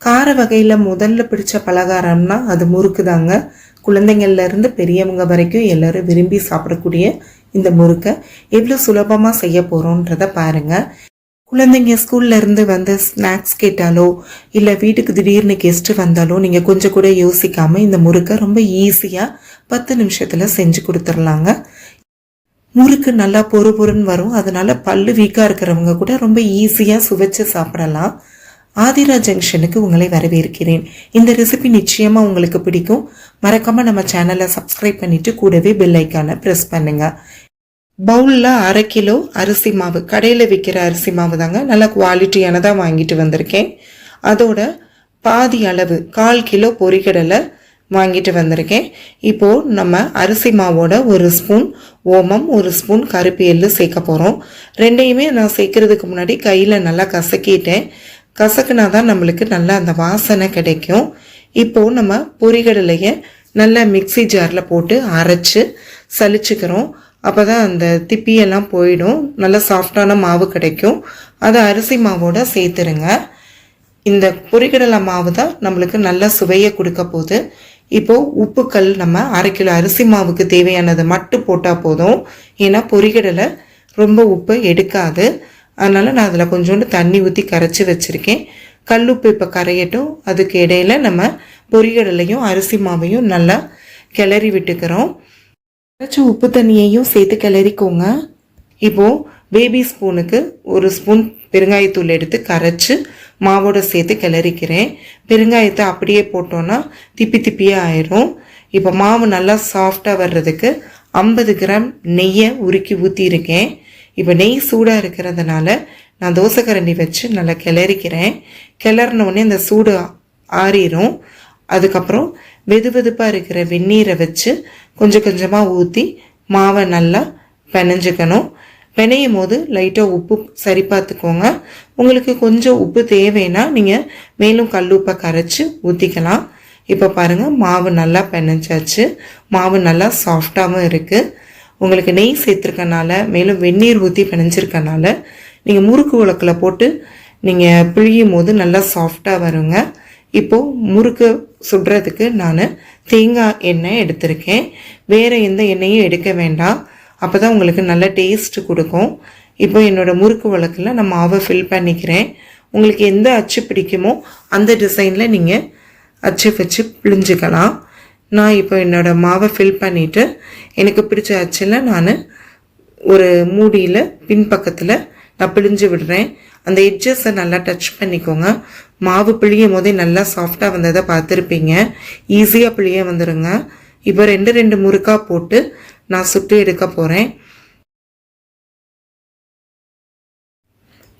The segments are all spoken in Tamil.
கார வகையில் முதல்ல பிடிச்ச பலகாரம்னா அது முறுக்கு தாங்க குழந்தைங்கள்லேருந்து பெரியவங்க வரைக்கும் எல்லாரும் விரும்பி சாப்பிடக்கூடிய இந்த முறுக்கை. எவ்வளோ சுலபமாக செய்ய போகிறோன்றத பாருங்கள் குழந்தைங்க ஸ்கூல்லேருந்து வந்து ஸ்நாக்ஸ் கேட்டாலோ இல்லை வீட்டுக்கு திடீர்னு கெஸ்ட்டு வந்தாலோ நீங்கள் கொஞ்சம் கூட யோசிக்காமல் இந்த முறுக்கை ரொம்ப ஈஸியாக பத்து நிமிஷத்தில் செஞ்சு கொடுத்துர்லாங்க. முறுக்கு நல்லா பொறு பொறுன்னு வரும். அதனால் பல்லு வீக்காக இருக்கிறவங்க கூட ரொம்ப ஈஸியாக சுவைச்சு சாப்பிடலாம். ஆதிரா ஜங்ஷனுக்கு உங்களை வரவேற்கிறேன். இந்த ரெசிபி நிச்சயமாக உங்களுக்கு பிடிக்கும். மறக்காமல் நம்ம சேனலை சப்ஸ்கிரைப் பண்ணிவிட்டு கூடவே பெல் ஐக்கானை ப்ரெஸ் பண்ணுங்கள் பவுலில் அரை கிலோ அரிசி மாவு கடையில் விற்கிற அரிசி மாவு தாங்க நல்ல குவாலிட்டியானதாக வாங்கிட்டு வந்திருக்கேன். அதோட பாதி அளவு கால் கிலோ பொரிகடலை வாங்கிட்டு வந்திருக்கேன். இப்போது நம்ம அரிசி மாவோட ஒரு ஸ்பூன் ஓமம் ஒரு ஸ்பூன் கருப்பு எள்ளு சேர்க்க போகிறோம் ரெண்டையுமே நான் சேர்க்கறதுக்கு முன்னாடி கையில் நல்லா கசக்கிட்டேன். கசக்குனா தான் நம்மளுக்கு நல்லா அந்த வாசனை கிடைக்கும். இப்போது நம்ம பொரிகடலையை நல்லா மிக்ஸி ஜாரில் போட்டு அரைச்சு சலிச்சுக்கிறோம். அப்போ தான் அந்த திப்பியெல்லாம் போயிடும். நல்லா சாஃப்டான மாவு கிடைக்கும். அதை அரிசி மாவோட சேர்த்துருங்க. இந்த பொரிகடலை மாவு தான் நம்மளுக்கு நல்ல சுவையை கொடுக்க போகுது. இப்போது உப்புக்கல் நம்ம அரை கிலோ அரிசி மாவுக்கு தேவையானது மட்டும் போட்டால் போதும். ஏன்னா பொரிகடலை ரொம்ப உப்பு எடுக்காது. அதனால் நான் அதில் கொஞ்சோண்டு தண்ணி ஊற்றி கரைச்சி வச்சுருக்கேன். கல்லுப்பு இப்போ கரையட்டும். அதுக்கு இடையில நம்ம பொரிகடலையும் அரிசி மாவையும் நல்லா கிளறி விட்டுக்கிறோம். கரைச்சி உப்பு தண்ணியையும் சேர்த்து கிளறிக்கோங்க. இப்போது பேபி ஸ்பூனுக்கு ஒரு ஸ்பூன் பெருங்காயத்தூள் எடுத்து கரைச்சி மாவோட சேர்த்து கிளறிக்கிறேன். பெருங்காயத்தை அப்படியே போட்டோன்னா திப்பி திப்பியாக ஆயிரும். இப்போ மாவு நல்லா சாஃப்டாக வர்றதுக்கு ஐம்பது கிராம் நெய்யை உருக்கி ஊற்றியிருக்கேன் இப்போ நெய் சூடாக இருக்கிறதுனால நான் தோசைக்கரண்டி வச்சு நல்லா கிளறிக்கிறேன். கிளறினோடனே இந்த சூடு ஆறிடும் அதுக்கப்புறம் வெது வெதுப்பாக இருக்கிற வெந்நீரை வச்சு கொஞ்சம் கொஞ்சமாக ஊற்றி மாவை நல்லா பெனஞ்சிக்கணும். பிணையும் போது லைட்டாக உப்பு சரி பார்த்துக்கோங்க. உங்களுக்கு கொஞ்சம் உப்பு தேவைன்னா நீங்கள் மேலும் கல் உப்பை கரைச்சி ஊற்றிக்கலாம் இப்போ பாருங்கள் மாவு நல்லா பிணைஞ்சாச்சு மாவு நல்லா சாஃப்டாகவும் இருக்குது உங்களுக்கு நெய் சேர்த்துருக்கனால மேலும் வெந்நீர் ஊற்றி பிணைஞ்சிருக்கனால நீங்கள் முறுக்கு உலக்கில் போட்டு நீங்கள் பிழியும் போது நல்லா சாஃப்டாக வருங்க. இப்போது முறுக்கு சுடுறதுக்கு நான் தேங்காய் எண்ணெய் எடுத்திருக்கேன். வேறு எந்த எண்ணெயும் எடுக்க வேண்டாம். அப்போ தான் உங்களுக்கு நல்ல டேஸ்ட்டு கொடுக்கும். இப்போ என்னோட முறுக்கு வழக்கில் நான் மாவை ஃபில் பண்ணிக்கிறேன். உங்களுக்கு எந்த அச்சு பிடிக்குமோ அந்த டிசைனில் நீங்கள் அச்சு வச்சு பிழிஞ்சுக்கலாம். நான் இப்போ என்னோடய மாவை ஃபில் பண்ணிவிட்டு எனக்கு பிடிச்ச அச்சில் நான் ஒரு மூடியில் பின்பக்கத்தில் நான் பிழிஞ்சு விடுறேன். அந்த எட்ஜஸை நல்லா டச் பண்ணிக்கோங்க. மாவு பிழியும் போதே நல்லா சாஃப்டாக வந்ததை பார்த்துருப்பீங்க. ஈஸியாக பிழிய வந்துடுங்க இப்போ ரெண்டு ரெண்டு முறுக்காக போட்டு நான் சுட்டு எடுக்க போகிறேன்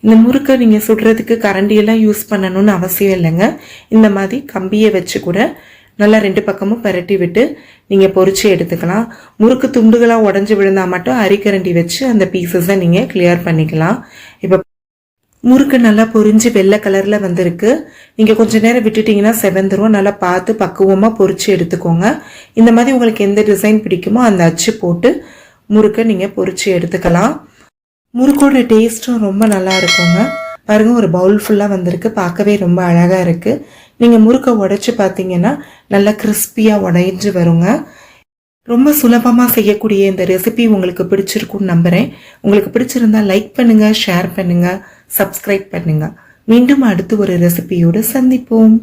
இந்த முறுக்கை நீங்கள் சுடுறதுக்கு கரண்டியெல்லாம் யூஸ் பண்ணணும்னு அவசியம் இல்லைங்க. இந்த மாதிரி கம்பியை வச்சு கூட நல்லா ரெண்டு பக்கமும் பரட்டி விட்டு நீங்கள் பொறிச்சு எடுத்துக்கலாம். முறுக்கு துண்டுகளாக உடஞ்சி விழுந்தா மட்டும் அரிக்கரண்டி வச்சு அந்த பீசஸை நீங்கள் கிளியர் பண்ணிக்கலாம். இப்போ முறுக்கு நல்லா பொரிஞ்சு வெள்ளை கலரில் வந்திருக்கு. நீங்கள் கொஞ்சம் நேரம் விட்டுட்டிங்கன்னா செவந்துரும். நல்லா பார்த்து பக்குவமாக பொறிச்சு எடுத்துக்கோங்க. இந்த மாதிரி உங்களுக்கு எந்த டிசைன் பிடிக்குமோ அந்த அச்சு போட்டு முறுக்கை நீங்கள் பொறிச்சு எடுத்துக்கலாம். முறுக்கோட டேஸ்ட்டும் ரொம்ப நல்லா இருக்குங்க. பாருங்க ஒரு பவுல் ஃபுல்லாக வந்திருக்கு. பார்க்கவே ரொம்ப அழகாக இருக்குது நீங்கள் முறுக்கை உடைச்சி பார்த்தீங்கன்னா நல்லா கிறிஸ்பியாக உடைஞ்சு வருங்க. ரொம்ப சுலபமாக செய்யக்கூடிய இந்த ரெசிபி உங்களுக்கு பிடிச்சிருக்கும்னு நம்புகிறேன் உங்களுக்கு பிடிச்சிருந்தா லைக் பண்ணுங்கள் ஷேர் பண்ணுங்கள் சப்ஸ்கிரைப் பண்ணுங்கள் மீண்டும் அடுத்து ஒரு ரெசிபியோடு சந்திப்போம்.